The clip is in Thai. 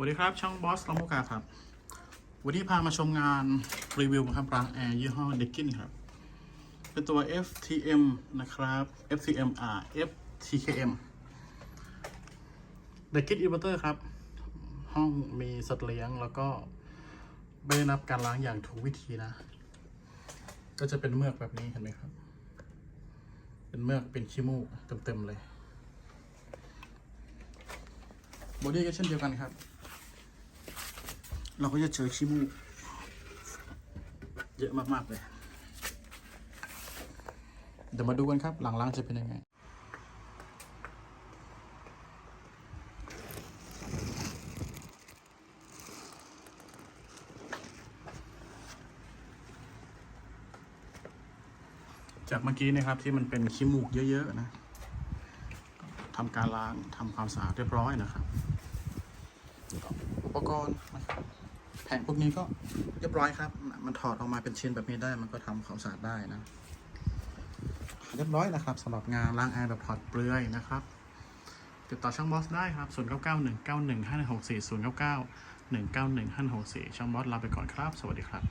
วัสดีครับ ช่องบอสลามุกาครับ วันนี้พามาชมงานรีวิวครับรางแอร์ยี่ห้อเดกกินครับ เป็นตัว FTM นะครับ FTM R FTKM เดกกินอินเวอร์เตอร์ครับ ห้องมีสัตว์เลี้ยงแล้วก็ไม่ได้รับการล้างอย่างถูกวิธีนะ ก็จะเป็นเมือกแบบนี้เห็นไหมครับ เป็นเมือกเป็นขี้มูกเต็มๆเลยบอดี้ก็เช่นเดียวกันครับ เราก็จะเจอขี้มูกเยอะมากๆเลย เดี๋ยวมาดูกันครับ หลังล้างจะเป็นยังไงจากเมื่อกี้นะครับที่มันเป็นขี้มูกเยอะ ๆ นะทำการล้างทำความสะอาดเรียบร้อยนะครับ อุปกรณ์นะครับ แผงพวกนี้ก็เรียบร้อยครับ มันถอดออกมาเป็นชิ้นแบบนี้ได้ มันก็ทำความสะอาดได้นะ เรียบร้อยนะครับสำหรับงานล้างแอร์แบบถอดเปลือยนะครับ ติดต่อช่างบอสได้ครับ 0 9 9 1 9 1 5 1 6 4 0 9 9 1 9 1 5 6 4 ช่างบอสลาไปก่อนครับ สวัสดีครับ